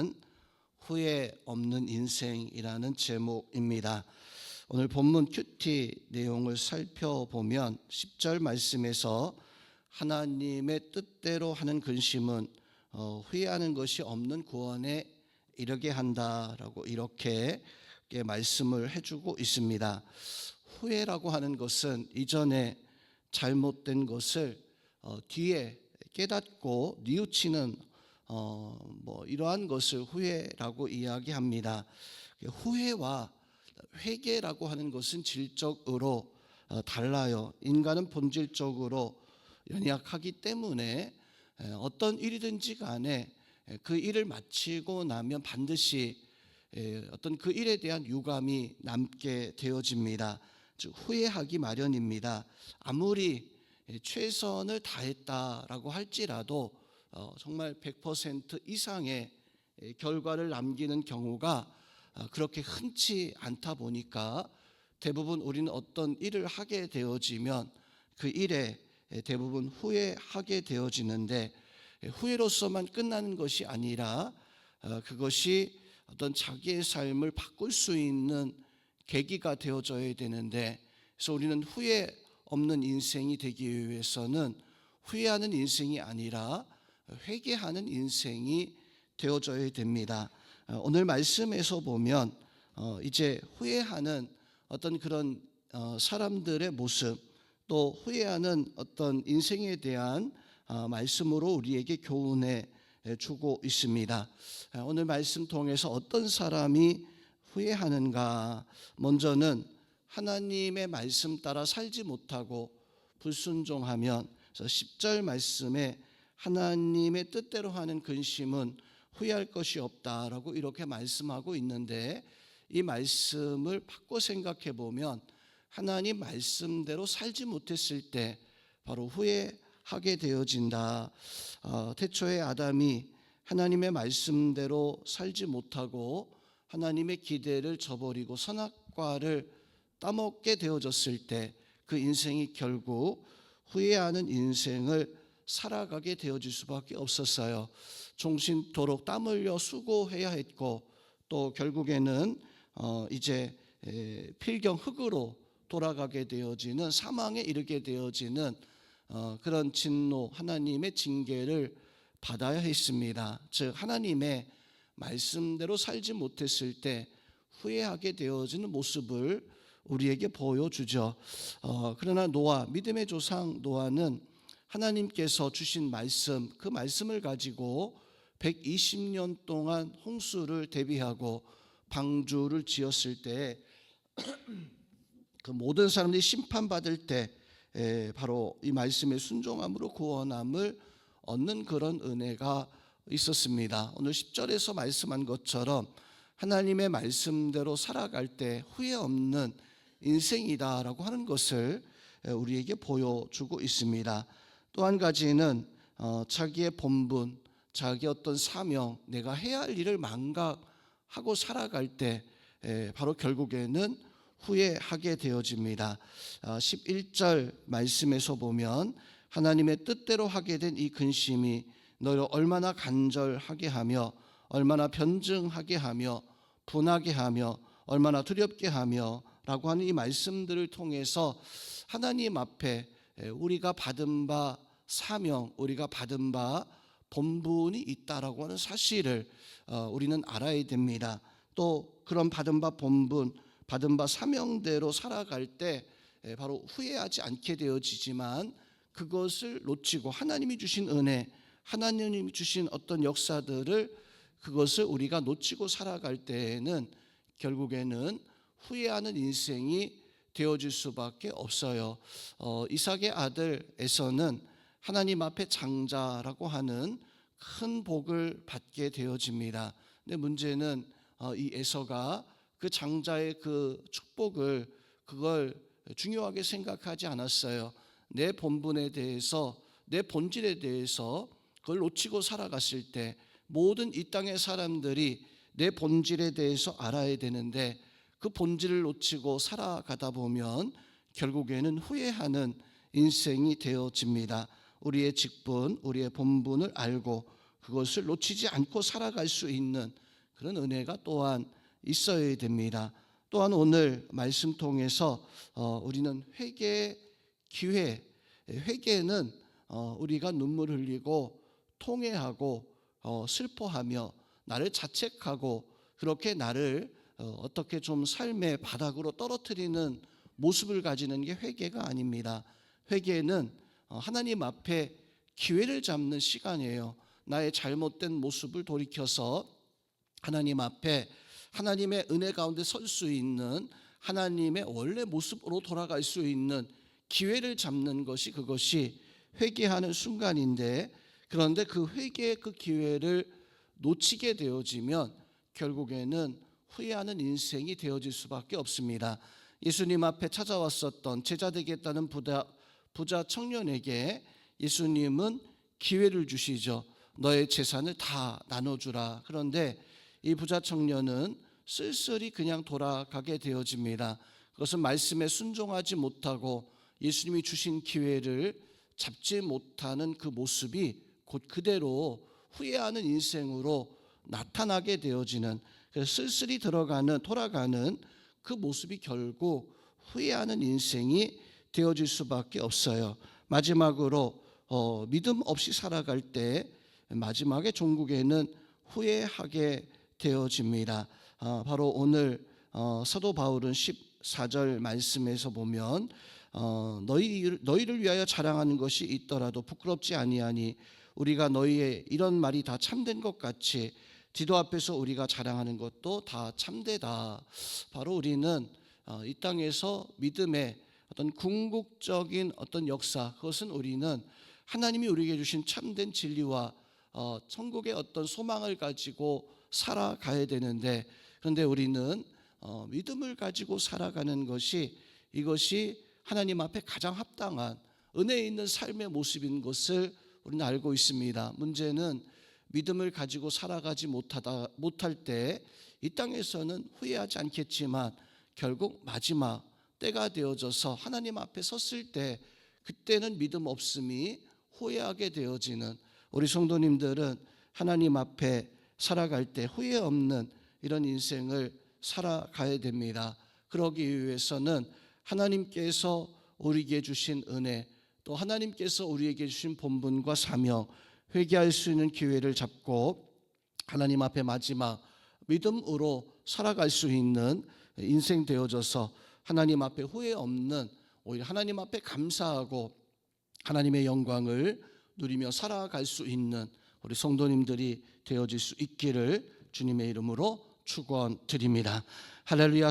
말씀은 후회 없는 인생이라는 제목입니다. 오늘 본문 큐티 내용을 살펴보면 10절 말씀에서 하나님의 뜻대로 하는 근심은 어, 후회하는 것이 없는 구원에 이르게 한다라고 이렇게 말씀을 해주고 있습니다. 후회라고 하는 것은 이전에 잘못된 것을 어, 뒤에 깨닫고 뉘우치는 어, 뭐 이러한 것을 후회라고 이야기합니다. 후회와 회개라고 하는 것은 질적으로 어, 달라요. 인간은 본질적으로 연약하기 때문에 어떤 일이든지 간에 그 일을 마치고 나면 반드시 어떤 그 일에 대한 유감이 남게 되어집니다. 즉 후회하기 마련입니다. 아무리 최선을 다했다라고 할지라도 어, 정말 100% 이상의 결과를 남기는 경우가 어, 그렇게 흔치 않다 보니까 대부분 우리는 어떤 일을 하게 되어지면 그 일에 대부분 후회하게 되어지는데 후회로서만 끝나는 것이 아니라 어, 그것이 어떤 자기의 삶을 바꿀 수 있는 계기가 되어져야 되는데 그래서 우리는 후회 없는 인생이 되기 위해서는 후회하는 인생이 아니라 회개하는 인생이 되어져야 됩니다. 어, 오늘 말씀에서 보면 어, 이제 후회하는 어떤 그런 어, 사람들의 모습 또 후회하는 어떤 인생에 대한 말씀으로 우리에게 교훈해 주고 있습니다. 오늘 말씀 통해서 어떤 사람이 후회하는가? 먼저는 하나님의 말씀 따라 살지 못하고 불순종하면 10절 말씀에 하나님의 뜻대로 하는 근심은 후회할 것이 없다라고 이렇게 말씀하고 있는데 이 말씀을 바꿔 생각해 보면 하나님 말씀대로 살지 못했을 때 바로 후회하게 되어진다. 어, 태초에 아담이 하나님의 말씀대로 살지 못하고 하나님의 기대를 저버리고 선악과를 따먹게 되어졌을 때 그 인생이 결국 후회하는 인생을 살아가게 되어질 수밖에 없었어요. 종신토록 땀 흘려 수고해야 했고 또 결국에는 어 이제 필경 흙으로 돌아가게 되어지는 사망에 이르게 되어지는 어 그런 진노 하나님의 징계를 받아야 했습니다. 즉 하나님의 말씀대로 살지 못했을 때 후회하게 되어지는 모습을 우리에게 보여주죠. 어, 그러나 노아 믿음의 조상 노아는 하나님께서 주신 말씀 그 말씀을 가지고 120년 동안 홍수를 대비하고 방주를 지었을 때 그 모든 사람들이 심판받을 때 바로 이 말씀의 순종함으로 구원함을 얻는 그런 은혜가 있었습니다. 오늘 10절에서 말씀한 것처럼 하나님의 말씀대로 살아갈 때 후회 없는 인생이다라고 하는 것을 우리에게 보여주고 있습니다. 또 한 가지는 어, 자기의 본분, 자기 어떤 사명, 내가 해야 할 일을 망각하고 살아갈 때 바로 결국에는 후회하게 되어집니다. 11절 어, 말씀에서 보면 하나님의 뜻대로 하게 된 이 근심이 너를 얼마나 간절하게 하며 얼마나 변증하게 하며 분하게 하며 얼마나 두렵게 하며 라고 하는 이 말씀들을 통해서 하나님 앞에 우리가 받은 바 사명, 우리가 받은 바 본분이 있다라고 하는 사실을 어, 우리는 알아야 됩니다. 또 그런 받은 바 본분, 받은 바 사명대로 살아갈 때 바로 후회하지 않게 되어지지만 그것을 놓치고 하나님이 주신 은혜, 하나님이 주신 어떤 역사들을 그것을 우리가 놓치고 살아갈 때에는 결국에는 후회하는 인생이 되어질 수밖에 없어요. 어, 이삭의 아들 에서는 하나님 앞에 장자라고 하는 큰 복을 받게 되어집니다. 근데 문제는 어, 이 에서가 그 장자의 그 축복을 그걸 중요하게 생각하지 않았어요. 내 본분에 대해서 내 본질에 대해서 그걸 놓치고 살아갔을 때 모든 이 땅의 사람들이 내 본질에 대해서 알아야 되는데 그 본질을 놓치고 살아가다 보면 결국에는 후회하는 인생이 되어집니다. 우리의 직분, 우리의 본분을 알고 그것을 놓치지 않고 살아갈 수 있는 그런 은혜가 또한 있어야 됩니다. 또한 오늘 말씀 통해서 어, 우리는 회개 기회, 회개는 어, 우리가 눈물 흘리고 통회하고 어, 슬퍼하며 나를 자책하고 그렇게 나를 어, 어떻게 좀 삶의 바닥으로 떨어뜨리는 모습을 가지는 게 회개가 아닙니다. 회개는 어, 하나님 앞에 기회를 잡는 시간이에요. 나의 잘못된 모습을 돌이켜서 하나님 앞에 하나님의 은혜 가운데 설 수 있는 하나님의 원래 모습으로 돌아갈 수 있는 기회를 잡는 것이 그것이 회개하는 순간인데 그런데 그 회개의 그 기회를 놓치게 되어지면 결국에는 후회하는 인생이 되어질 수밖에 없습니다. 예수님 앞에 찾아왔었던 제자 되겠다는 부자, 부자 청년에게 예수님은 기회를 주시죠. 너의 재산을 다 나눠주라. 그런데 이 부자 청년은 쓸쓸히 그냥 돌아가게 되어집니다. 그것은 말씀에 순종하지 못하고 예수님이 주신 기회를 잡지 못하는 그 모습이 곧 그대로 후회하는 인생으로 나타나게 되어지는 쓸쓸히 들어가는 돌아가는 그 모습이 결국 후회하는 인생이 되어질 수밖에 없어요. 마지막으로 어, 믿음 없이 살아갈 때 마지막에 종국에는 후회하게 되어집니다. 어, 바로 오늘 어, 사도 바울은 14절 말씀에서 보면 어, 너희 너희를 위하여 자랑하는 것이 있더라도 부끄럽지 아니하니 우리가 너희의 이런 말이 다 참된 것 같이 디도 앞에서 우리가 자랑하는 것도 다 참되다. 바로 우리는 어, 이 땅에서 믿음의 어떤 궁극적인 어떤 역사 그것은 우리는 하나님이 우리에게 주신 참된 진리와 어, 천국의 어떤 소망을 가지고 살아가야 되는데 그런데 우리는 어, 믿음을 가지고 살아가는 것이 이것이 하나님 앞에 가장 합당한 은혜 있는 삶의 모습인 것을 우리는 알고 있습니다. 문제는 믿음을 가지고 살아가지 못하다 못할 때 이 땅에서는 후회하지 않겠지만 결국 마지막 때가 되어져서 하나님 앞에 섰을 때 그때는 믿음 없음이 후회하게 되어지는 우리 성도님들은 하나님 앞에 살아갈 때 후회 없는 이런 인생을 살아가야 됩니다. 그러기 위해서는 하나님께서 우리에게 주신 은혜 또 하나님께서 우리에게 주신 본분과 사명 회개할 수 있는 기회를 잡고 하나님 앞에 마지막 믿음으로 살아갈 수 있는 인생 되어져서 하나님 앞에 후회 없는 오히려 하나님 앞에 감사하고 하나님의 영광을 누리며 살아갈 수 있는 우리 성도님들이 되어질 수 있기를 주님의 이름으로 축원드립니다. 할렐루야